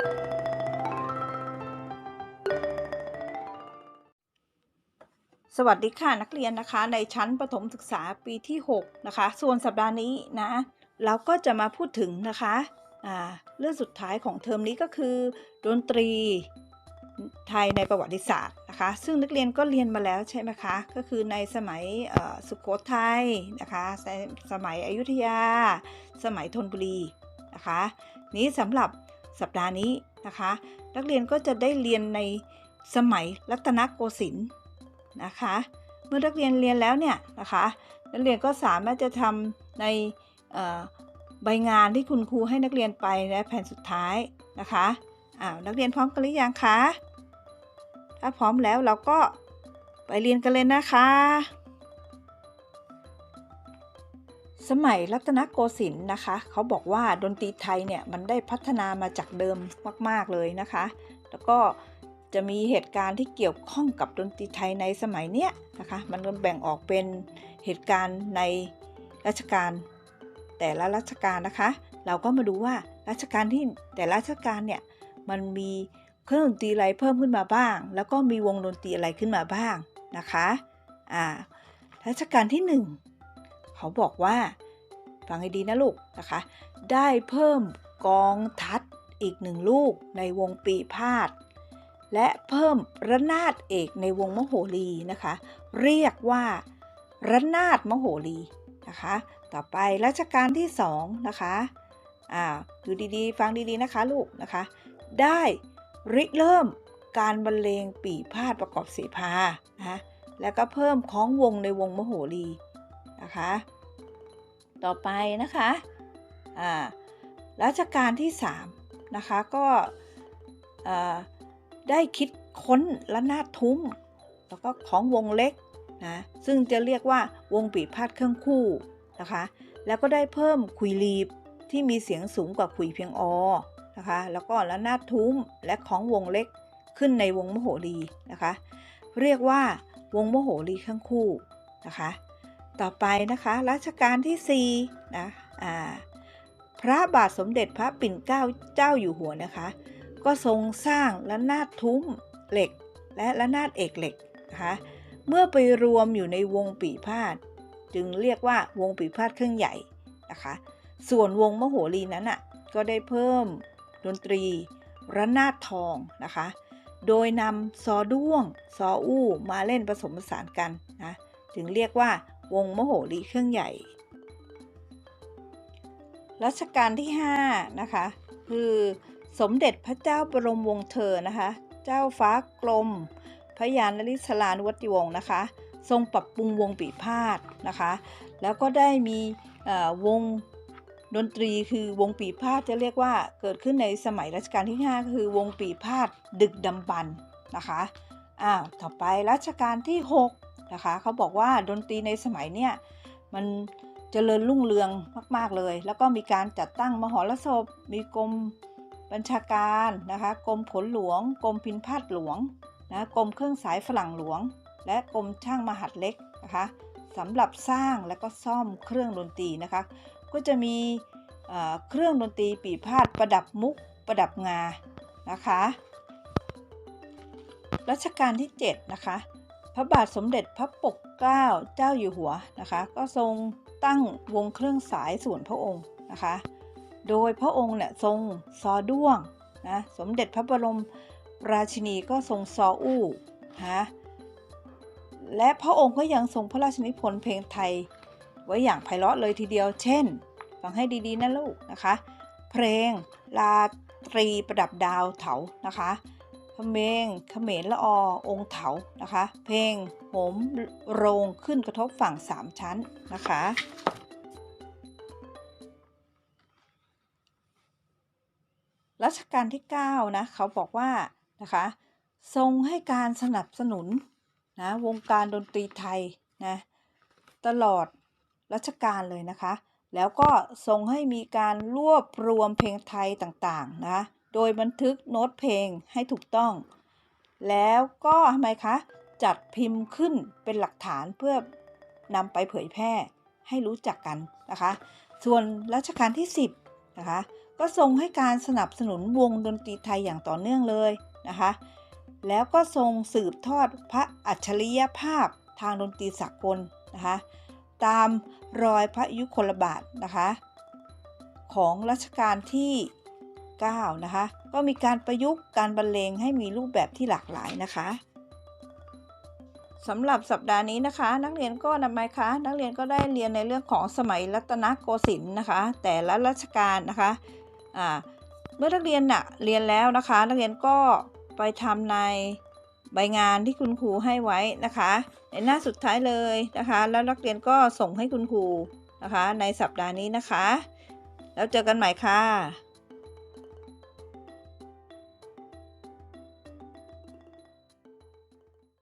สวัสดีค่ะนักเรียนนะคะ ในชั้นประถมศึกษาปีที่ 6 นะคะ ส่วนสัปดาห์นี้นะเราก็จะมาพูดถึงนะคะเรื่องสุดท้ายของเทอมนี้ก็คือ ดนตรีไทยในประวัติศาสตร์นะคะ ซึ่งนักเรียนก็เรียนมาแล้วใช่ไหมคะ ก็คือในสมัยเอ่อสุโขทัยนะคะสสมัยอยุธยา สมัยธนบุรีนะคะ นี้สำหรับ สัปดาห์นี้นะคะ นักเรียนก็จะได้เรียนในสมัยรัตนโกสินทร์นะคะ เมื่อนักเรียนเรียนแล้วเนี่ยนะคะนักเรียนก็สามารถจะทำในใบงานที่คุณครูให้นักเรียนไปและแผ่นสุดท้ายนะคะอ้าวนักเรียนพร้อมกันหรือยังคะถ้าพร้อมแล้วเราก็ไปเรียนกันเลยนะคะ สมัยรัตนโกสินทร์นะคะ เขาบอกว่าดนตรีไทยเนี่ยมันได้พัฒนามาจากเดิมมาก ๆ เลยนะคะ แล้วก็จะมีเหตุการณ์ที่เกี่ยวข้องกับดนตรีไทยในสมัยเนี้ยนะคะ มันก็แบ่งออกเป็นเหตุการณ์ในรัชกาลแต่ละรัชกาลนะคะ เราก็มาดูว่ารัชกาลที่แต่ละรัชกาลเนี่ยมันมีเครื่องดนตรีอะไรเพิ่มขึ้นมาบ้าง แล้วก็มีวงดนตรีอะไรขึ้นมาบ้างนะคะอ่ารัชกาลที่หนึ่ง เขาบอกว่า ฟังให้ดีนะลูกนะคะ ได้เพิ่มกองทัดอีกหนึ่งลูกในวงปีพาดและเพิ่มระนาดเอกในวงมโหรีนะคะ เรียกว่าระนาดมโหรีนะคะ ต่อไปรัชกาลที่สองนะคะอ่าดูดีๆ ฟังดีๆนะคะลูกนะคะ ได้ริเริ่มการบรรเลงปีพาดประกอบเสภานะแล้วก็เพิ่มคล้องวงในวงมโหรี นะคะ ต่อไปนะคะอ่ารัชกาลที่สามนะคะก็ได้คิดค้นระนาดทุ้ม แล้วก็ของวงเล็กนะซึ่งจะเรียกว่าวงปีพาดเครื่องคู่นะคะ แล้วก็ได้เพิ่มขุยรีบที่มีเสียงสูงกว่าขุยเพียงอนะคะ แล้วก็ระนาดทุ้มและของวงเล็กขึ้นในวงมโหรีนะคะ เรียกว่าวงมโหรีเครื่องคู่นะคะ ต่อไปนะคะรัชกาลที่4นะอ่าพระบาทสมเด็จพระปิ่นเกล้าเจ้าอยู่หัวนะคะ ก็ทรงสร้างระนาดทุ้มเหล็ก และระนาดเอกเหล็กนะคะเมื่อไปรวมอยู่ในวงปีพาดจึงเรียกว่าวงปีพาดเครื่องใหญ่นะคะ ส่วนวงมโหรีนั้นอะก็ได้เพิ่มดนตรีระนาดทองนะคะ โดยนำซอด้วง ซออู้มาเล่นผสมผสานกันนะ จึงเรียกว่า วงมโหรีเครื่องใหญ่ รัชกาลที่ 5 นะคะ คือสมเด็จพระเจ้าบรมวงศ์เธอนะคะ เจ้าฟ้ากรมพระยานลิศลานุวัติวงศ์นะคะ ทรงปรับปรุงวงปีพาดนะคะ แล้วก็ได้มีวงดนตรีคือวงปีพาดจะเรียกว่าเกิดขึ้นในสมัยรัชกาลที่ 5 คือวงปีพาดดึกดำบรรพ์นะคะอ้าวต่อไปรัชกาลที่ 6 นะคะเขาบอกว่าดนตรีในสมัยเนี้ยมันเจริญรุ่งเรืองมากๆเลย แล้วก็มีการจัดตั้งมหรสพ มีกรมบัญชาการนะคะกรมผลหลวง กรมพินพาดหลวงนะกรมเครื่องสายฝรั่งหลวง และกรมช่างมหัดเล็กนะคะสำหรับสร้างและก็ซ่อมเครื่องดนตรีนะคะก็จะมีเครื่องดนตรีปีพาดประดับมุกประดับงานะคะรัชกาลที่7นะคะ ระบาทสมเด็จพระปกเกล้าเจ้าอยู่หัวนะคะ ก็ทรงตั้งวงเครื่องสายส่วนพระองค์นะคะ โดยพระองค์เนี่ยทรงซอด้วงนะสมเด็จพระบรมราชินีก็ทรงซออู้นะและพระองค์ก็ยังทรงพระราชนิพนธ์เพลงไทย ไว้อย่างไพเราะเลยทีเดียวเช่นฟังให้ดีๆนะลูกนะคะ เพลงลาตรีประดับดาวเถานะคะ เพลงเขมรละอองค์เถานะคะ เพลงโหมโรงขึ้นกระทบฝั่งสามชั้นนะคะรัชกาลที่ 9 นะ เขาบอกว่านะคะทรงให้การสนับสนุนนะวงการดนตรีไทยนะตลอดรัชกาลเลยนะคะ แล้วก็ทรงให้มีการรวบรวมเพลงไทยต่างๆนะ โดยบันทึกโน้ตเพลงให้ถูกต้อง แล้วก็ทำไมคะ จัดพิมพ์ขึ้นเป็นหลักฐานเพื่อนำไปเผยแพร่ให้รู้จักกันนะคะ ส่วนรัชกาลที่ 10นะคะก็ทรงให้การสนับสนุนวงดนตรีไทยอย่างต่อเนื่องเลยนะคะ แล้วก็ทรงสืบทอดพระอัจฉริยภาพทางดนตรีสากลนะคะ ตามรอยพระยุคลบาทนะคะ ของรัชกาลที่ 9 นะคะ ก็มีการประยุกต์การบรรเลงให้มีรูปแบบที่หลากหลายนะคะสำหรับสัปดาห์นี้นะคะ นักเรียนก็นำไมคะ นักเรียนก็ได้เรียนในเรื่องของสมัยรัตนโกสินทร์นะคะ แต่ละรัชกาลนะคะอ่าเมื่อนักเรียนน่ะเรียนแล้วนะคะ นักเรียนก็ไปทำในใบงานที่คุณครูให้ไว้นะคะ ในหน้าสุดท้ายเลยนะคะ แล้วนักเรียนก็ส่งให้คุณครูนะคะ ในสัปดาห์นี้นะคะ แล้วเจอกันใหม่ค่ะ